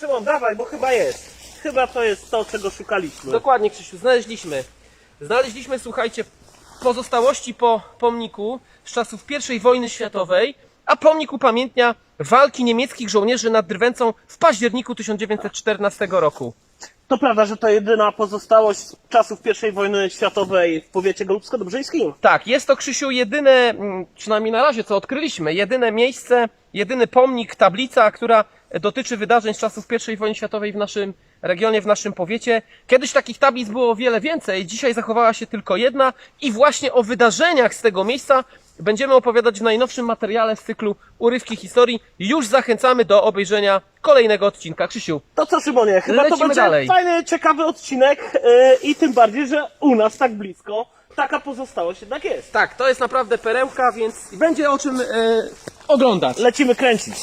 Szymon, dawaj, bo chyba jest. Chyba to jest to, czego szukaliśmy. Dokładnie, Krzysiu, znaleźliśmy. Znaleźliśmy, słuchajcie, pozostałości po pomniku z czasów I wojny światowej, a pomnik upamiętnia walki niemieckich żołnierzy nad Drwęcą w październiku 1914 roku. To prawda, że to jedyna pozostałość z czasów I wojny światowej w powiecie golubsko-dobrzyńskim? Tak, jest to, Krzysiu, jedyne, mm, przynajmniej na razie, co odkryliśmy, jedyne miejsce, jedyny pomnik, tablica, która dotyczy wydarzeń z czasów I wojny światowej w naszym regionie, w naszym powiecie. Kiedyś takich tablic było wiele więcej, dzisiaj zachowała się tylko jedna i właśnie o wydarzeniach z tego miejsca będziemy opowiadać w najnowszym materiale z cyklu Urywki Historii. Już zachęcamy do obejrzenia kolejnego odcinka. Krzysiu, To co, Szymonie, chyba to Lecimy będzie dalej. fajny, ciekawy odcinek yy, i tym bardziej, że u nas tak blisko taka pozostałość jednak jest. tak, to jest naprawdę perełka, więc będzie o czym e, oglądać. Lecimy kręcić.